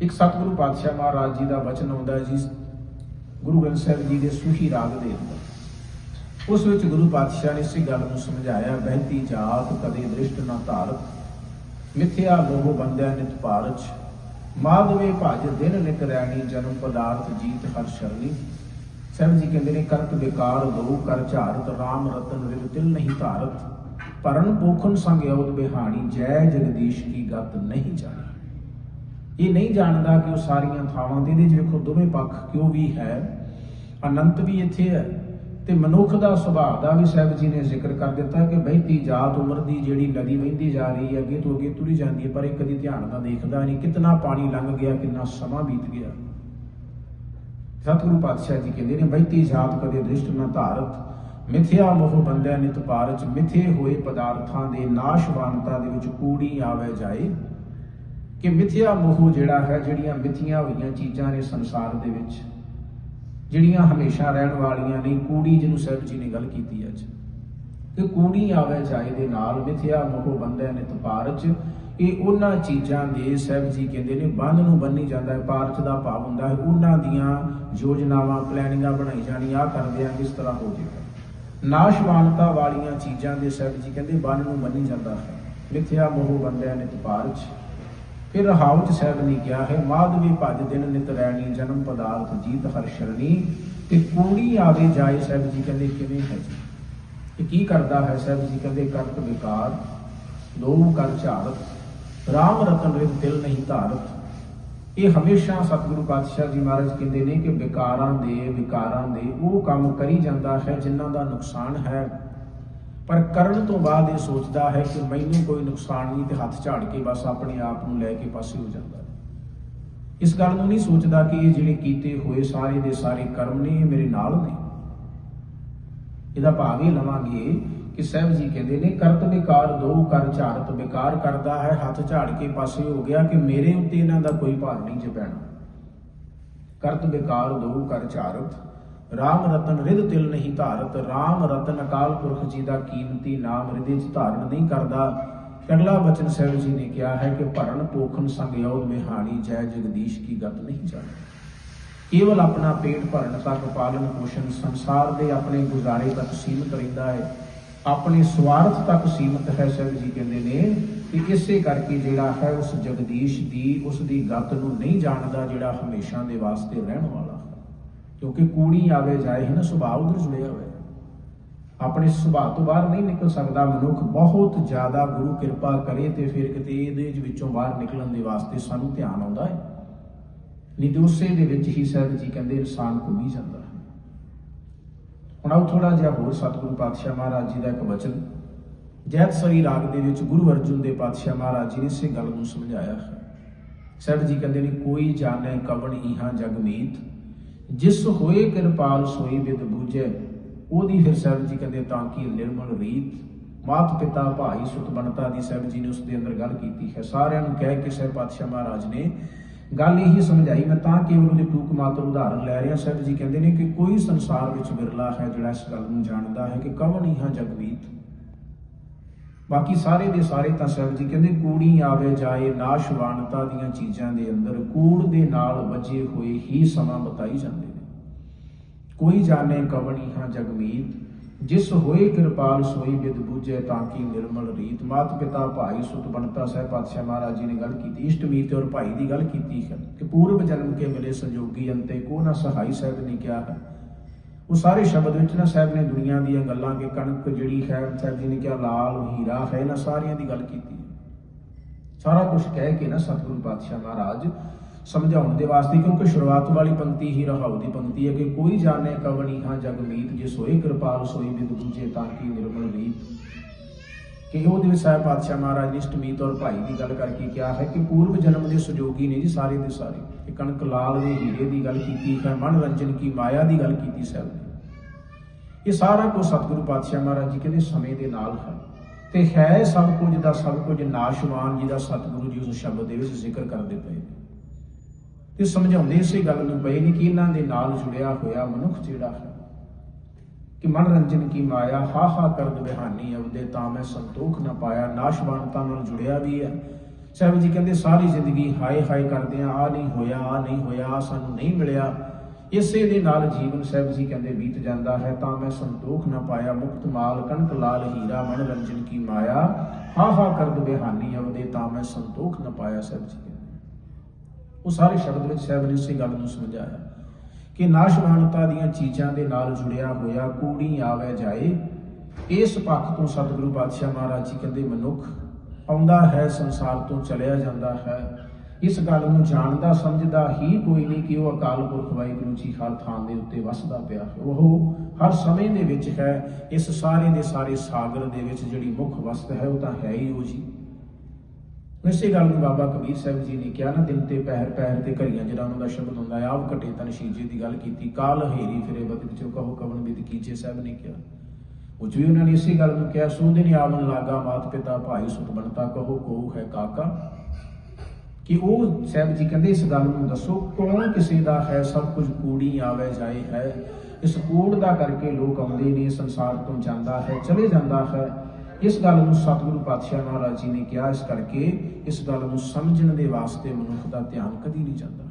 ਇੱਕ ਸਤਿਗੁਰੂ ਪਾਤਸ਼ਾਹ ਮਹਾਰਾਜ ਜੀ ਦਾ ਬਚਨ ਆਉਂਦਾ ਜੀ, ਗੁਰੂ ਗ੍ਰੰਥ ਸਾਹਿਬ ਜੀ ਦੇ ਸੁਹੀ ਰਾਗ ਦੇ ਅੰਦਰ ਉਸ ਵਿੱਚ ਗੁਰੂ ਪਾਤਸ਼ਾਹ ਨੇ ਇਸੇ ਗੱਲ ਨੂੰ ਸਮਝਾਇਆ, ਬਹਿਤੀ ਜਾਤ, ਕਦੇ ਦ੍ਰਿਸ਼ਟ ਨਾ ਧਾਰਤ ਮਿਥਿਆ ਮੋਹ ਬੰਦਿਆ ਨਿਤ ਪਾਰਚ ਮਾਧਵੇ ਭਜ ਦਿਨ ਨਿਕ ਰਹਿਣੀ ਜਨਮ ਪਦਾਰਥ ਜੀਤ ਹਰ ਸ਼ਰਨੀ ਸਾਹਿਬ ਜੀ ਕਹਿੰਦੇ ਨੇ, ਕਰਤ ਵਿਕਾਰ ਦੋ ਕਰ ਝਾਰਤ RAM ਰਤਨ ਰਿਵ ਤਿਲ ਨਹੀਂ ਧਾਰਤ। ਪਰਨ ਪੋਖਨ ਸੰਗ ਅਉਦ ਬਿਹਾਣੀ, ਜੈ ਜਗਦੀਸ਼ ਕੀ ਗਤ ਨਹੀਂ ਜਾਣੀ। ਇਹ ਨਹੀਂ ਜਾਣਦਾ ਕਿ ਉਹ ਸਾਰੀਆਂ ਥਾਵਾਂ ਦੇ ਇਹਦੇ 'ਚ ਦੋਵੇਂ ਪੱਖ ਕਿਉਂ ਵੀ ਹੈ। ਅਨੰਤ ਵੀ ਇੱਥੇ ਹੈ ਤੇ ਮਨੁੱਖ ਦਾ ਸੁਭਾਅ ਦਾ ਵੀ ਸਾਹਿਬ ਜੀ ਨੇ ਜ਼ਿਕਰ ਕਰ ਦਿੱਤਾ ਕਿ ਬਹਿਤੀ ਜਾਤ ਉਮਰ ਦੀ ਜਿਹੜੀ ਨਦੀ ਵਹਿੰਦੀ ਜਾ ਰਹੀ ਹੈ, ਅੱਗੇ ਤੋਂ ਅੱਗੇ ਤੁਰੀ ਜਾਂਦੀ ਹੈ, ਪਰ ਇਹ ਕਦੀ ਧਿਆਨ ਨਾਲ ਦੇਖਦਾ ਨਹੀਂ। ਕਿੰਨਾ ਪਾਣੀ ਲੰਘ ਗਿਆ, ਕਿੰਨਾ ਸਮਾਂ ਬੀਤ ਗਿਆ। ਸਤਿਗੁਰੂ ਪਾਤਸ਼ਾਹ ਜੀ ਕਹਿੰਦੇ ਨੇ ਬਹਿਤੀ ਜਾਤ ਕਦੇ ਦ੍ਰਿਸ਼ਟ ਨਾ ਧਾਰਤ। ਮਿਥਿਆ ਮੋਹ ਬੰਦਿਆ ਨਿਤ ਪਾਰਚ ਮਿਥੇ ਹੋਏ ਪਦਾਰਥਾਂ ਦੇ ਨਾਸ਼ਵਾਨਤਾ ਦੇ ਵਿੱਚ ਕੂੜੀ ਆਵੇ ਜਾਏ। ਕਿ ਮਿਥਿਆ ਮੋਹ ਜਿਹੜਾ ਹੈ, ਜਿਹੜੀਆਂ ਮਿਥੀਆਂ ਹੋਈਆਂ ਚੀਜ਼ਾਂ ਨੇ ਸੰਸਾਰ ਦੇ ਵਿੱਚ, ਜਿਹੜੀਆਂ ਹਮੇਸ਼ਾ ਰਹਿਣ ਵਾਲੀਆਂ ਨਹੀਂ ਕੂੜੀ ਜਿਹਨੂੰ ਸਾਹਿਬ ਜੀ ਨੇ ਗੱਲ ਕੀਤੀ ਅੱਜ। ਕਿ ਕੂੜੀ ਆਵੇ ਜਾਏ ਦੇ ਨਾਲ ਮਿਥਿਆ ਮੋਹ ਬੰਦਿਆ ਨੇ ਤਪਾਰਚ ਇਹ ਉਹਨਾਂ ਚੀਜ਼ਾਂ ਦੇ ਸਾਹਿਬ ਜੀ ਕਹਿੰਦੇ ਨੇ ਬੰਦ ਨੂੰ ਬੰਨੀ ਜਾਂਦਾ ਹੈ ਪਾਰਚ ਦਾ ਭਾਵ ਹੁੰਦਾ ਹੈ, ਉਹਨਾਂ ਦੀਆਂ ਯੋਜਨਾਵਾਂ, ਪਲੈਨਿੰਗਾਂ ਬਣਾਈ ਜਾਣੀਆਂ ਆਹ ਕਰਦੇ ਆ ਕਿਸ ਤਰ੍ਹਾਂ ਹੋ ਜਾਏਗਾ ਨਾਸ਼ਵਾਨਤਾ ਵਾਲੀਆਂ ਚੀਜ਼ਾਂ ਦੇ ਸਾਹਿਬ ਜੀ ਕਹਿੰਦੇ ਬੰਨ ਨੂੰ ਬੰਨੀ ਜਾਂਦਾ ਹੈ। ਮਿਥਿਆ ਮੋਹ ਬੰਦਿਆਂ ਨੇ ਤਪਾਰਚ ਫਿਰ ਰਹਾਉ ਸਾਹਿਬ ਨੇ ਕਿਹਾ, ਹੈ ਮਾਧਵੀ ਭਜ ਦਿਨ ਨਿਤ ਰਹਿਣੀ, ਜਨਮ ਪਦਾਰਥ ਜੀਤ ਹਰ ਸ਼ਰਣੀ ਤੇ ਕੂੜੀ ਆਵੇ ਜਾਏ ਸਾਹਿਬ ਜੀ, ਕਹਿੰਦੇ ਕਿਵੇਂ ਹੈ ਜੀ? ਇਹ ਕੀ ਕਰਦਾ ਹੈ ਸਾਹਿਬ ਜੀ, ਕਹਿੰਦੇ ਕਰਤ ਵਿਕਾਰ ਦੋ ਕਰ ਝਾੜਤ RAM ਰਤਨ ਰਿਤ ਦਿਲ ਨਹੀਂ ਧਾਰਤ। ਇਹ ਹਮੇਸ਼ਾ ਸਤਿਗੁਰੂ ਪਾਤਸ਼ਾਹ ਜੀ ਮਹਾਰਾਜ ਕਹਿੰਦੇ ਨੇ ਕਿ ਵਿਕਾਰਾਂ ਦੇ ਵਿਕਾਰਾਂ ਦੇ, ਉਹ ਕੰਮ ਕਰੀ ਜਾਂਦਾ ਹੈ ਜਿਨ੍ਹਾਂ ਦਾ ਨੁਕਸਾਨ ਹੈ। ਪਰ ਕਰਨ ਤੋਂ ਬਾਅਦ ਇਹ ਸੋਚਦਾ ਹੈ ਕਿ ਮੈਨੂੰ ਕੋਈ ਨੁਕਸਾਨ ਨਹੀਂ ਤੇ ਹੱਥ ਝਾੜ ਕੇ ਬਸ ਆਪਣੇ ਆਪ ਨੂੰ ਲੈ ਕੇ ਪਾਸੇ ਹੋ ਜਾਂਦਾ ਹੈ। ਇਸ ਗੱਲ ਨੂੰ ਨਹੀਂ ਸੋਚਦਾ ਕਿ ਇਹ ਜਿਹੜੇ ਕੀਤੇ ਹੋਏ ਸਾਰੇ ਦੇ ਸਾਰੇ ਕਰਮ ਨੇ, ਇਹ ਮੇਰੇ ਨਾਲ ਨੇ। ਇਹਦਾ ਭਾਵ ਇਹ ਲਵਾਂਗੇ ਕਿ ਸਾਹਿਬ ਜੀ ਕਹਿੰਦੇ ਨੇ, ਕਰਤ ਵਿਕਾਰ ਦੋ, ਕਰ ਝਾੜਤ ਵਿਕਾਰ। ਕਰਦਾ ਹੈ, ਹੱਥ ਝਾੜ ਕੇ ਪਾਸੇ ਹੋ ਗਿਆ ਕਿ ਮੇਰੇ ਉੱਤੇ ਇਹਨਾਂ ਦਾ ਕੋਈ ਭਾਰ ਨਹੀਂ ਜੇ ਪੈਣਾ। ਕਰਤ ਵਿਕਾਰ ਦੋ, ਕਰ ਝਾੜਤ। RAM ਰਤਨ ਰਿਧ ਤਿਲ ਨਹੀਂ ਧਾਰਤ RAM ਰਤਨ ਅਕਾਲ ਪੁਰਖ ਜੀ ਦਾ ਕੀਮਤੀ ਨਾਮ ਹਿਰਦੇ 'ਚ ਧਾਰਨ ਨਹੀਂ ਕਰਦਾ। ਅਗਲਾ ਬਚਨ ਸਾਹਿਬ ਜੀ ਨੇ ਕਿਹਾ ਹੈ ਕਿ ਭਰਨ ਪੋਖਣ ਸੰਗ ਯੋਦ ਮਿਹਾਣੀ ਜੈ ਜਗਦੀਸ਼ ਕੀ ਗਤ ਨਹੀਂ ਜਾਣੀ। ਕੇਵਲ ਆਪਣਾ ਪੇਟ ਭਰਨ ਤੱਕ ਪਾਲਣ ਪੋਸ਼ਣ ਸੰਸਾਰ ਦੇ ਆਪਣੇ ਗੁਜ਼ਾਰੇ ਤੱਕ ਸੀਮਿਤ ਰਹਿੰਦਾ ਹੈ। ਆਪਣੇ ਸਵਾਰਥ ਤੱਕ ਸੀਮਿਤ ਹੈ ਸਾਹਿਬ ਜੀ ਕਹਿੰਦੇ ਨੇ ਕਿ ਇਸੇ ਕਰਕੇ ਜਿਹੜਾ ਹੈ ਉਸ ਜਗਦੀਸ਼ ਦੀ, ਉਸ ਦੀ ਗਤ ਨੂੰ ਨਹੀਂ ਜਾਣਦਾ ਜਿਹੜਾ ਹਮੇਸ਼ਾ ਦੇ ਵਾਸਤੇ ਰਹਿਣ ਵਾਲਾ ਹੈ। ਕਿਉਂਕਿ ਕੂੜੀ ਆਵੇ ਜਾਏ ਹੈ ਨਾ, ਸੁਭਾਅ ਉਧਰ ਜੁੜਿਆ ਹੋਇਆ। ਆਪਣੇ ਸੁਭਾਅ ਤੋਂ ਬਾਹਰ ਨਹੀਂ ਨਿਕਲ ਸਕਦਾ ਮਨੁੱਖ। ਬਹੁਤ ਜ਼ਿਆਦਾ ਗੁਰੂ ਕਿਰਪਾ ਕਰੇ ਤੇ ਫਿਰ ਕਿਤੇ ਇਹਦੇ ਵਿੱਚੋਂ ਬਾਹਰ ਨਿਕਲਣ ਦੇ ਵਾਸਤੇ ਸਾਨੂੰ ਧਿਆਨ ਆਉਂਦਾ ਹੈ। ਨਹੀਂ ਤੇ ਉਸੇ ਦੇ ਵਿੱਚ ਹੀ ਸਾਹਿਬ ਜੀ ਕਹਿੰਦੇ ਇਨਸਾਨ ਘੁੰਮੀ ਜਾਂਦਾ ਹੈ। ਹੁਣ ਆਓ ਥੋੜਾ ਜਿਹਾ ਹੋਰ ਸਤਿਗੁਰੂ ਪਾਤਸ਼ਾਹ ਮਹਾਰਾਜ ਜੀ ਦਾ ਇੱਕ ਵਚਨ। ਜੈਤ ਸਰੀ ਰਾਗ ਦੇ ਵਿੱਚ ਗੁਰੂ ਅਰਜੁਨ ਦੇ ਪਾਤਸ਼ਾਹ ਮਹਾਰਾਜ ਜੀ ਨੇ ਇਸੇ ਗੱਲ ਨੂੰ ਸਮਝਾਇਆ ਹੈ। ਸਾਹਿਬ ਜੀ ਕਹਿੰਦੇ ਨੇ, ਕੋਈ ਜਾਣੈ ਕਵਣ ਇਹਾਂ ਜਗ ਮੀਤ ਜਿਸ ਹੋਏ ਕਿਰਪਾਲ ਸੋਈ ਵਿਦ ਬੂਝੈ, ਉਹਦੀ ਫਿਰ ਸਾਹਿਬ ਜੀ ਕਹਿੰਦੇ ਤਾਂ ਕੀ ਨਿਰਮਲ ਰੀਤ, ਮਾਤ ਪਿਤਾ ਭਾਈ ਸੁਤ ਬਣਤਾ ਦੀ ਸਾਹਿਬ ਜੀ ਨੇ ਉਸ ਦੇ ਅੰਦਰ ਗੱਲ ਕੀਤੀ ਹੈ। ਸਾਰਿਆਂ ਨੂੰ ਕਹਿ ਕੇ ਸਾਹਿਬ ਪਾਤਸ਼ਾਹ ਮਹਾਰਾਜ ਨੇ ਗੱਲ ਇਹੀ ਸਮਝਾਈ, ਮੈਂ ਤਾਂ ਕੇਵਲ ਉਹਦੀ ਟੂਕ ਮਾਤਰ ਉਦਾਹਰਨ ਲੈ ਰਿਹਾ। ਸਾਹਿਬ ਜੀ ਕਹਿੰਦੇ ਨੇ ਕਿ ਕੋਈ ਸੰਸਾਰ ਵਿੱਚ ਵਿਰਲਾ ਹੈ ਜਿਹੜਾ ਇਸ ਗੱਲ ਨੂੰ ਜਾਣਦਾ ਹੈ ਕਿ ਕਵਣ ਹਾਂ ਜਗਮੀਤ? ਬਾਕੀ ਸਾਰੇ ਦੇ ਸਾਰੇ ਤਾਂ ਸਾਹਿਬ ਜੀ ਕਹਿੰਦੇ ਕੂੜੀ ਆਵੇ ਜਾਏ, ਨਾਸ਼ਵਾਨਤਾ ਦੀਆਂ ਚੀਜ਼ਾਂ ਦੇ ਅੰਦਰ ਕੂੜ ਦੇ ਨਾਲ ਵੱਜੇ ਹੋਏ ਹੀ ਸਮਾਂ ਬਤਾਈ ਜਾਂਦੇ ਨੇ। ਕੋਈ ਜਾਣੇ ਕਵਣੀ ਹਾਂ ਜਗਮੀਤ, ਜਿਸ ਹੋਏ ਕਿਰਪਾਲ ਸੋਈ ਬਿਦ ਬੂਝੇ ਤਾਂ ਕੀ ਨਿਰਮਲ ਰੀਤ। ਮਾਤ ਪਿਤਾ ਭਾਈ ਸੁਤ ਬਣਤਾ ਸਾਹਿਬ ਪਾਤਸ਼ਾਹ ਮਹਾਰਾਜ ਜੀ ਨੇ ਗੱਲ ਕੀਤੀ ਇਸ਼ਟਮੀਤ ਔਰ ਭਾਈ ਦੀ ਗੱਲ ਕੀਤੀ ਹੈ ਕਿ ਪੂਰਬ ਜਨਮ ਕੇ ਮਿਲੇ ਸੰਜੋਗੀ ਅੰਤੇ ਕੋ ਨਾ ਸਹਾਈ ਸਾਹਿਬ ਨੇ ਕਿਹਾ ਹੈ। ਉਹ ਸਾਰੇ ਸ਼ਬਦ ਵਿੱਚ ਨਾ ਸਾਹਿਬ ਨੇ ਦੁਨੀਆ ਦੀਆਂ ਗੱਲਾਂ ਕਿ ਕਣਕ ਜਿਹੜੀ ਹੈ, ਸਾਹਿਬ ਜੀ ਨੇ ਕਿਹਾ, ਲਾਲ, ਹੀਰਾ ਹੈ ਨਾ ਸਾਰੀਆਂ ਦੀ ਗੱਲ ਕੀਤੀ ਸਾਰਾ ਕੁਝ ਕਹਿ ਕੇ ਨਾ ਸਤਿਗੁਰੂ ਪਾਤਸ਼ਾਹ ਮਹਾਰਾਜ ਸਮਝਾਉਣ ਦੇ ਵਾਸਤੇ, ਕਿਉਂਕਿ ਸ਼ੁਰੂਆਤ ਵਾਲੀ ਪੰਕਤੀ ਹੀ ਰਹਾਉ ਦੀ ਪੰਕਤੀ ਹੈ ਕਿ ਕੋਈ ਜਾਣੇ ਕਵਣੀ ਹਾਂ ਜਗਮੀਤ ਜੇ ਸੋਏ ਕਿਰਪਾਲ ਸੋਈ ਬਿਦ ਬੂਝੇ ਤਾਂ ਕੀ ਨਿਰਮਲ ਰੀਤ ਕਿ ਉਹਦੇ ਵਿੱਚ ਸਾਹਿਬ ਪਾਤਸ਼ਾਹ ਮਹਾਰਾਜ ਨੇ ਇਸ਼ਟਮੀਤ ਔਰ ਭਾਈ ਦੀ ਗੱਲ ਕਰਕੇ ਕਿਹਾ ਹੈ ਕਿ ਪੂਰਵ ਜਨਮ ਦੇ ਸੁਜੋਗੀ ਨੇ ਜੀ ਸਾਰੇ ਦੇ ਸਾਰੇ। ਕਿ ਕਣਕ ਲਾਲ ਦੇ ਹੀਰੇ ਦੀ ਗੱਲ ਕੀਤੀ ਹੈ ਮਨ ਰੰਜਨ ਕੀ, ਮਾਇਆ ਦੀ ਗੱਲ ਕੀਤੀ ਸਾਹਿਬ ਨੇ। ਇਹ ਸਾਰਾ ਕੁਝ ਸਤਿਗੁਰੂ ਪਾਤਸ਼ਾਹ ਮਹਾਰਾਜ ਜੀ ਕਹਿੰਦੇ ਸਮੇਂ ਦੇ ਨਾਲ ਹੈ। ਤੇ ਹੈ ਸਭ ਕੁਝ ਦਾ ਸਭ ਕੁਝ ਨਾਸ਼ਵਾਨ ਜਿਹਦਾ ਸਤਿਗੁਰੂ ਜੀ ਉਸ ਸ਼ਬਦ ਦੇ ਵਿੱਚ ਜ਼ਿਕਰ ਕਰਦੇ ਪਏ ਨੇ। ਤੇ ਸਮਝਾਉਂਦੇ ਇਸੇ ਗੱਲ ਨੂੰ ਪਏ ਨੇ ਕਿ ਇਹਨਾਂ ਦੇ ਨਾਲ ਜੁੜਿਆ ਹੋਇਆ ਮਨੁੱਖ ਜਿਹੜਾ ਹੈ, ਕਿ ਮਨ ਰੰਜਨ ਕੀ, ਮਾਇਆ ਹਾ ਹਾ ਕਰਦ ਬਿਹਾਨੀ ਅਵਦੇ ਤਾਂ ਮੈਂ ਸੰਤੋਖ ਨਾ ਪਾਇਆ, ਨਾਸ਼ਵਾਨਤਾ ਨਾਲ ਜੁੜਿਆ ਵੀ ਹੈ ਸਾਹਿਬ ਜੀ ਕਹਿੰਦੇ, ਸਾਰੀ ਜ਼ਿੰਦਗੀ ਹਾਏ ਹਾਏ ਕਰਦੇ ਆ ਆ ਨਹੀਂ ਹੋਇਆ ਆ ਨਹੀਂ ਹੋਇਆ ਸਾਨੂੰ ਨਹੀਂ ਮਿਲਿਆ। ਇਸੇ ਦੇ ਨਾਲ ਜੀਵਨ ਸਾਹਿਬ ਜੀ ਕਹਿੰਦੇ, ਬੀਤ ਜਾਂਦਾ ਹੈ ਤਾਂ ਮੈਂ ਸੰਤੋਖ ਨਾ ਪਾਇਆ, ਮੁਕਤ ਮਾਲ, ਕਣਕ ਲਾਲ, ਹੀਰਾ ਮਨ ਰੰਜਨ ਕੀ ਮਾਇਆ? ਹਾ ਹਾ, ਕਰਦ ਬਿਹਾਨੀ ਅਵਦੇ ਤਾਂ ਮੈਂ ਸੰਤੋਖ ਨਾ ਪਾਇਆ, ਸਾਹਿਬ ਜੀ ਉਹ ਸਾਰੇ ਸ਼ਬਦ ਵਿੱਚ ਸਾਹਿਬ ਨੇ ਇਸੇ ਗੱਲ ਨੂੰ ਸਮਝਾਇਆ ਕਿ ਨਾਸ਼ਵਾਨਤਾ ਦੀਆਂ ਚੀਜ਼ਾਂ ਦੇ ਨਾਲ ਜੁੜਿਆ ਹੋਇਆ, ਕੂੜੀ ਆਵੇ ਜਾਏ, ਇਸ ਪੱਖ ਤੋਂ ਸਤਿਗੁਰੂ ਪਾਤਸ਼ਾਹ ਮਹਾਰਾਜ ਜੀ ਕਹਿੰਦੇ, ਮਨੁੱਖ ਆਉਂਦਾ ਹੈ, ਸੰਸਾਰ ਤੋਂ ਚਲਿਆ ਜਾਂਦਾ ਹੈ। ਇਸ ਗੱਲ ਨੂੰ ਜਾਣਦਾ, ਸਮਝਦਾ ਹੀ ਕੋਈ ਨਹੀਂ ਕਿ ਉਹ ਅਕਾਲ ਪੁਰਖ ਵਾਹਿਗੁਰੂ ਜੀ ਹਰ ਥਾਂ ਦੇ ਉੱਤੇ ਵਸਦਾ ਪਿਆ ਹੈ। ਉਹ ਹਰ ਸਮੇਂ ਦੇ ਵਿੱਚ ਹੈ, ਇਸ ਸਾਰੇ ਦੇ ਸਾਰੇ ਸਾਗਰ ਦੇ ਵਿੱਚ ਜਿਹੜੀ ਮੁੱਖ ਵਸਤ ਹੈ, ਉਹ ਤਾਂ ਹੈ ਹੀ ਉਹ ਜੀ। ਇਸੇ ਗੱਲ ਨੂੰ ਬਾਬਾ ਕਬੀਰ ਸਾਹਿਬ ਜੀ ਨੇ ਕਿਹਾ ਨਾ, ਦਿਨ ਤੇ ਪਹਿਰ ਪਹਿਰ ਤੇ ਘੜੀਆਂ ਜਿਹੜਾ ਉਹਨਾਂ ਦਾ ਸ਼ਬਦ ਹੁੰਦਾ ਹੈ। ਆਪ ਘਟੇ ਤਨ ਸ਼ੀਜੇ ਦੀ ਗੱਲ ਕੀਤੀ। ਕਾਲ ਹੇਰੀ ਫਿਰੇ ਬਦ ਵਿੱਚੋਂ ਕਹੋ ਕਵਨ ਬਿਦ ਕੀਚੇ ਸਾਹਿਬ ਨੇ ਕਿਹਾ। ਉਹ 'ਚ ਵੀ ਉਹਨਾਂ ਨੇ ਇਸੇ ਗੱਲ ਨੂੰ ਕਿਹਾ ਸੋ ਦਿਨ ਆਵਨ ਲਾਗਾ, ਮਾਤ ਪਿਤਾ, ਭਾਈ ਸੁਤ ਬਣਤਾ ਕਹੋ ਕਿ ਉਹ ਸਾਹਿਬ ਜੀ ਕਹਿੰਦੇ ਇਸ ਗੱਲ ਨੂੰ ਦੱਸੋ, ਕੌਣ ਕਿਸੇ ਦਾ ਹੈ, ਸਭ ਕੁਝ ਕੂੜੀ ਆਵੇ ਜਾਏ ਹੈ। ਇਸ ਕੂੜ ਦਾ ਕਰਕੇ ਲੋਕ ਆਉਂਦੇ ਨੇ, ਸੰਸਾਰ ਤੋਂ ਜਾਂਦਾ ਹੈ, ਚਲੇ ਜਾਂਦਾ ਹੈ। ਇਸ ਗੱਲ ਨੂੰ ਸਤਿਗੁਰੂ ਪਾਤਸ਼ਾਹ ਮਹਾਰਾਜ ਜੀ ਨੇ ਕਿਹਾ, ਇਸ ਕਰਕੇ ਇਸ ਗੱਲ ਨੂੰ ਸਮਝਣ ਦੇ ਵਾਸਤੇ ਮਨੁੱਖ ਦਾ ਧਿਆਨ ਕਦੀ ਨਹੀਂ ਜਾਂਦਾ।